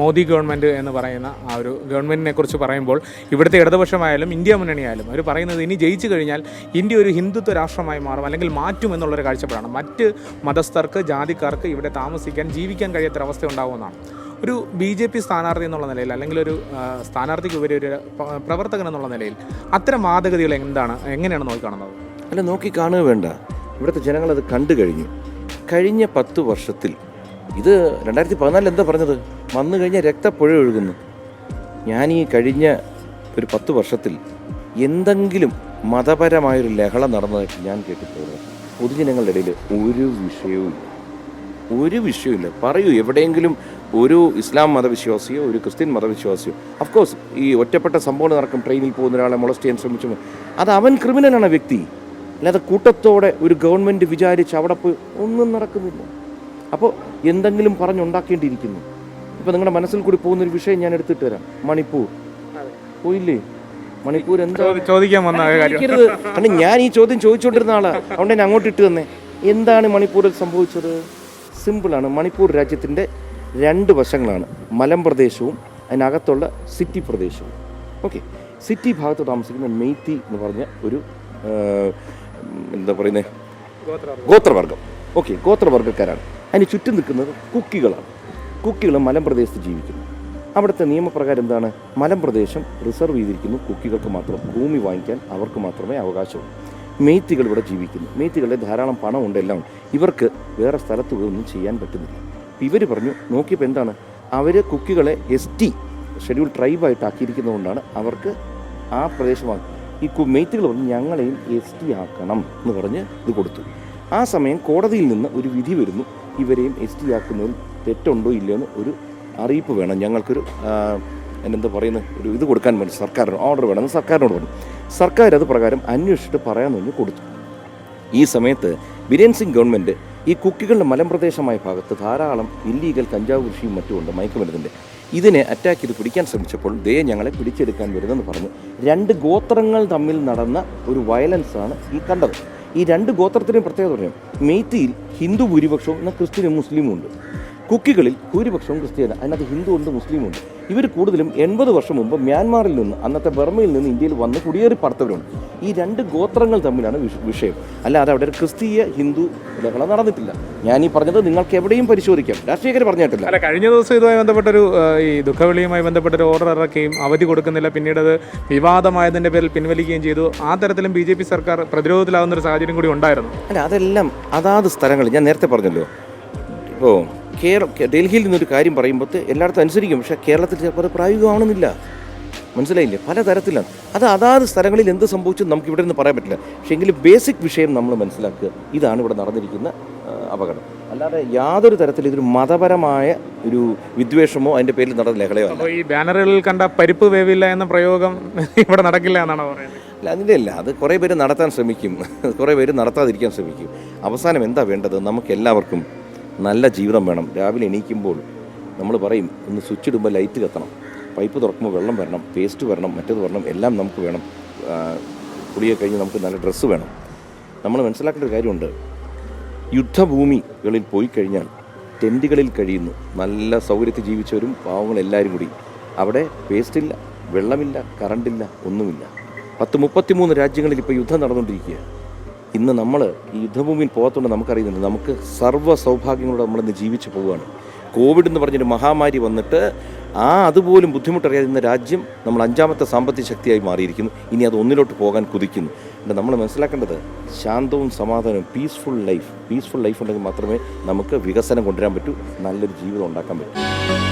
Modi government എന്ന് പറയുന്ന ആ ഒരു ഗവൺമെന്റിനെ കുറിച്ച് പറയുമ്പോൾ ഇവിടുത്തെ ഇടതുപക്ഷമായാലും ഇന്ത്യ മുന്നണിയായാലും അവർ പറയുന്നത് ഇനി ജയിച്ചു കഴിഞ്ഞാൽ ഇന്ത്യ ഒരു ഹിന്ദുത്വ രാഷ്ട്രമായി മാറും അല്ലെങ്കിൽ മാറ്റും എന്നുള്ളൊരു കാഴ്ചപ്പാടാണ്. മറ്റ് മതസ്ഥർക്ക് ജാതിക്കാർക്ക് ഇവിടെ താമസിക്കാൻ ജീവിക്കാൻ കഴിയാത്തൊരവസ്ഥ ഉണ്ടാകുമെന്നാണ് ഒരു ബി ജെ പി സ്ഥാനാർത്ഥി എന്നുള്ള നിലയിൽ അല്ലെങ്കിൽ ഒരു സ്ഥാനാർത്ഥിക്ക് ഉപരി ഒരു പ്രവർത്തകൻ എന്നുള്ള നിലയിൽ അത്തരം വാദഗതികൾ എന്താണ്? എങ്ങനെയാണ് നോക്കിക്കാണുന്നത്? അല്ല നോക്കി കാണുക വേണ്ട. ഇവിടുത്തെ ജനങ്ങളത് കണ്ടു കഴിഞ്ഞു. കഴിഞ്ഞ പത്ത് വർഷത്തിൽ ഇത് രണ്ടായിരത്തി പതിനാലിൽ എന്താ പറഞ്ഞത്? വന്നു കഴിഞ്ഞാൽ രക്തപ്പുഴ ഒഴുകുന്നു. ഞാൻ ഈ കഴിഞ്ഞ ഒരു പത്ത് വർഷത്തിൽ എന്തെങ്കിലും മതപരമായൊരു ലഹള നടന്നതായിട്ട് ഞാൻ കേട്ടിട്ടുള്ളത് പൊതുജനങ്ങളുടെ ഇടയിൽ ഒരു വിഷയവും ഒരു വിഷയമില്ല പറയൂ എവിടെയെങ്കിലും ഒരു ഇസ്ലാം മതവിശ്വാസിയോ ഒരു ക്രിസ്ത്യൻ മതവിശ്വാസിയോ അഫ്കോഴ്സ് ഈ ഒറ്റപ്പെട്ട സംഭവം നടക്കും. ട്രെയിനിൽ പോകുന്ന ഒരാളെ മൊളസ്റ്റ് ചെയ്യാൻ ശ്രമിച്ചു. അത് അവൻ ക്രിമിനലാണ് വ്യക്തി. അല്ലാതെ കൂട്ടത്തോടെ ഒരു ഗവൺമെന്റ് വിചാരിച്ച് അവിടെ പോയി ഒന്നും നടക്കുന്നില്ല. അപ്പോൾ എന്തെങ്കിലും പറഞ്ഞുണ്ടാക്കേണ്ടിയിരിക്കുന്നു. ഇപ്പോൾ നിങ്ങളുടെ മനസ്സിൽ കൂടി പോകുന്നൊരു വിഷയം ഞാൻ എടുത്തിട്ട് തരാം മണിപ്പൂർ. പോയില്ലേ? മണിപ്പൂർ എന്താ? ചോദിക്കാൻ വന്ന കാര്യം. കാരണം ഞാൻ ഈ ചോദ്യം ചോദിച്ചുകൊണ്ടിരുന്ന ആളാണ് അതുകൊണ്ട് ഞാൻ അങ്ങോട്ട് ഇട്ട് തന്നെ. എന്താണ് മണിപ്പൂരിൽ സംഭവിച്ചത്? സിമ്പിളാണ്. മണിപ്പൂർ രാജ്യത്തിന്റെ രണ്ട് വശങ്ങളാണ്. മലമ്പ്രദേശവും അതിനകത്തുള്ള സിറ്റി പ്രദേശവും. ഓക്കെ. സിറ്റി ഭാഗത്ത് താമസിക്കുന്ന മെയ്ത്തി എന്ന് പറഞ്ഞ ഒരു എന്താ പറയുന്നത് ഗോത്രവർഗം. ഓക്കെ ഗോത്രവർഗക്കാരാണ് അതിന് ചുറ്റും നിൽക്കുന്നത് കുക്കികളാണ്. കുക്കികൾ മലമ്പ്രദേശത്ത് ജീവിക്കുന്നു. അവിടുത്തെ നിയമപ്രകാരം എന്താണ്? മലമ്പ്രദേശം റിസർവ് ചെയ്തിരിക്കുന്നു കുക്കികൾക്ക് മാത്രം. ഭൂമി വാങ്ങിക്കാൻ അവർക്ക് മാത്രമേ അവകാശമുള്ളൂ. മെയ്ത്തികൾ ഇവിടെ ജീവിക്കുന്നു. മെയ്ത്തികളുടെ ധാരാളം പണമുണ്ട് എല്ലാം. ഇവർക്ക് വേറെ സ്ഥലത്ത് ഒന്നും ചെയ്യാൻ പറ്റുന്നില്ല. ഇവർ പറഞ്ഞു നോക്കിയപ്പോൾ എന്താണ്? അവർ കുക്കികളെ എസ് ടി ഷെഡ്യൂൾ ട്രൈബായിട്ട് ആക്കിയിരിക്കുന്നതുകൊണ്ടാണ് അവർക്ക് ആ പ്രദേശമാണ് ഈ മെയ്ത്തുകൾ പറഞ്ഞു ഞങ്ങളെയും എസ് ടി ആക്കണം എന്ന് പറഞ്ഞ് ഇത് കൊടുത്തു. ആ സമയം കോടതിയിൽ നിന്ന് ഒരു വിധി വരുന്നു. ഇവരെയും എസ് ടി ആക്കുന്നതിൽ തെറ്റുണ്ടോ ഇല്ലയോ എന്ന് ഒരു അറിയിപ്പ് വേണം. ഞങ്ങൾക്കൊരു എന്നെന്താ പറയുന്നത് ഒരു ഇത് കൊടുക്കാൻ വേണ്ടി സർക്കാരിന് ഓർഡർ വേണമെന്ന് സർക്കാരിനോട് പറഞ്ഞു. സർക്കാർ അത് പ്രകാരം അന്വേഷിച്ചിട്ട് പറയാമെന്ന് പറഞ്ഞ് കൊടുത്തു. ഈ സമയത്ത് ബിരേൻ സിംഗ് ഗവൺമെന്റ് ഈ കുക്കികളുടെ മലമ്പ്രദേശമായ ഭാഗത്ത് ധാരാളം ഇല്ലീഗൽ കഞ്ചാവ് കൃഷിയും മറ്റുമുണ്ട് മയക്കുമരുന്നിന്റെ ഇതിനെ അറ്റാക്ക് ചെയ്ത് പിടിക്കാൻ ശ്രമിച്ചപ്പോൾ ദേ ഞങ്ങളെ പിടിച്ചെടുക്കാൻ വരുന്നെന്ന് പറഞ്ഞു. രണ്ട് ഗോത്രങ്ങൾ തമ്മിൽ നടന്ന ഒരു വയലൻസാണ് ഈ കണ്ടത്. ഈ രണ്ട് ഗോത്രത്തിന്റെയും പ്രത്യേകത പറയാം മെയ്ത്തിയിൽ ഹിന്ദു ഭൂരിപക്ഷവും എന്നാൽ ക്രിസ്ത്യനും മുസ്ലിമും ഉണ്ട്. കുക്കികളിൽ ഭൂരിപക്ഷവും ക്രിസ്ത്യാനി അതിനകത്ത് ഹിന്ദു ഉണ്ട് മുസ്ലിം ഉണ്ട്. ഇവർ കൂടുതലും എൺപത് വർഷം മുമ്പ് മ്യാൻമാറിൽ നിന്ന് അന്നത്തെ ബർമയിൽ നിന്ന് ഇന്ത്യയിൽ വന്ന് കുടിയേറി പാർത്തവരുണ്ട് ഈ രണ്ട് ഗോത്രങ്ങൾ തമ്മിലാണ് വിഷ- വിഷയം. അല്ലാതെ അവിടെ ഒരു ക്രിസ്തീയ ഹിന്ദു ലഹള നടന്നിട്ടില്ല. ഞാൻ ഈ പറഞ്ഞത് നിങ്ങൾക്ക് എവിടെയും പരിശോധിക്കാം. രാഷ്ട്രീയക്കാർ പറഞ്ഞിട്ടില്ല. അല്ല കഴിഞ്ഞ ദിവസം ഇതുമായി ബന്ധപ്പെട്ടൊരു ഈ ദുഃഖവെളിയുമായി ബന്ധപ്പെട്ടൊരു ഓർഡർ ഇറക്കുകയും അവധി കൊടുക്കുന്നില്ല. പിന്നീട് അത് വിവാദമായതിന്റെ പേരിൽ പിൻവലിക്കുകയും ചെയ്തു. ആ തരത്തിലും ബി ജെ പി സർക്കാർ പ്രതിരോധത്തിലാവുന്ന ഒരു സാഹചര്യം കൂടി ഉണ്ടായിരുന്നു. അല്ല അതെല്ലാം അതാത് സ്ഥലങ്ങളിൽ ഞാൻ നേരത്തെ പറഞ്ഞല്ലോ. ഇപ്പോൾ കേരള ഡൽഹിയിൽ നിന്നൊരു കാര്യം പറയുമ്പോൾ എല്ലായിടത്തും അനുസരിക്കും. പക്ഷേ കേരളത്തിൽ ചിലപ്പോൾ അത് പ്രായോഗികമാണെന്നില്ല. മനസ്സിലായില്ലേ? പല തരത്തിലാണ് അത് അതാത് സ്ഥലങ്ങളിൽ എന്ത് സംഭവിച്ചു നമുക്ക് ഇവിടെ നിന്ന് പറയാൻ പറ്റില്ല. പക്ഷേ എങ്കിലും ബേസിക് വിഷയം നമ്മൾ മനസ്സിലാക്കുക. ഇതാണ് ഇവിടെ നടന്നിരിക്കുന്ന അപകടം. അല്ലാതെ യാതൊരു തരത്തിൽ ഇതൊരു മതപരമായ ഒരു വിദ്വേഷമോ അതിന്റെ പേരിൽ നടന്ന ലഹളയോ അല്ല. ഈ ബാനറുകളിൽ കണ്ട പരിപ്പ് വേവില്ല എന്ന പ്രയോഗം ഇവിടെ നടക്കില്ല എന്നാണ് പറയുന്നത്? അല്ല അതിന്റെ അല്ല. അത് കുറേ പേര് നടത്താൻ ശ്രമിക്കും. കുറേ പേര് നടത്താതിരിക്കാൻ ശ്രമിക്കും. അവസാനം എന്താ വേണ്ടത്? നമുക്ക് എല്ലാവർക്കും നല്ല ജീവിതം വേണം. രാവിലെ എണീക്കുമ്പോൾ നമ്മൾ പറയും ഒന്ന് സ്വിച്ച് ഇടുമ്പോൾ ലൈറ്റ് കത്തണം. പൈപ്പ് തുറക്കുമ്പോൾ വെള്ളം വരണം പേസ്റ്റ് വരണം മറ്റേത് വരണം എല്ലാം നമുക്ക് വേണം. കുടിയെ കഴിഞ്ഞ് നമുക്ക് നല്ല ഡ്രസ്സ് വേണം. നമ്മൾ മനസ്സിലാക്കേണ്ട ഒരു കാര്യമുണ്ട്. യുദ്ധഭൂമികളിൽ പോയി കഴിഞ്ഞാൽ ടെന്റുകളിൽ കഴിയുന്നു. നല്ല സൗകര്യത്തിൽ ജീവിച്ചവരും പാവങ്ങളെല്ലാവരും കൂടി. അവിടെ പേസ്റ്റില്ല വെള്ളമില്ല കറണ്ടില്ല ഒന്നുമില്ല. പത്ത് മുപ്പത്തിമൂന്ന് രാജ്യങ്ങളിൽ ഇപ്പോൾ യുദ്ധം നടന്നുകൊണ്ടിരിക്കുക ഇന്ന് നമ്മൾ ഈ യുദ്ധഭൂമിയിൽ പോകാത്തതുകൊണ്ട് നമുക്കറിയുന്നുണ്ട്. നമുക്ക് സർവ സൗഭാഗ്യങ്ങളോടെ നമ്മളിന്ന് ജീവിച്ചു പോവുകയാണ്. കോവിഡ് എന്ന് പറഞ്ഞൊരു മഹാമാരി വന്നിട്ട് ആ അതുപോലും ബുദ്ധിമുട്ടറിയാതിരുന്ന രാജ്യം നമ്മൾ അഞ്ചാമത്തെ സാമ്പത്തിക ശക്തിയായി മാറിയിരിക്കുന്നു. ഇനി അത് ഒന്നിലോട്ട് പോകാൻ കുതിക്കുന്നു. എന്നിട്ട് നമ്മൾ മനസ്സിലാക്കേണ്ടത്? ശാന്തവും സമാധാനവും പീസ്ഫുൾ ലൈഫ് പീസ്ഫുൾ ലൈഫ് ഉണ്ടെങ്കിൽ മാത്രമേ നമുക്ക് വികസനം കൊണ്ടുവരാൻ പറ്റൂ. നല്ലൊരു ജീവിതം ഉണ്ടാക്കാൻ പറ്റൂ.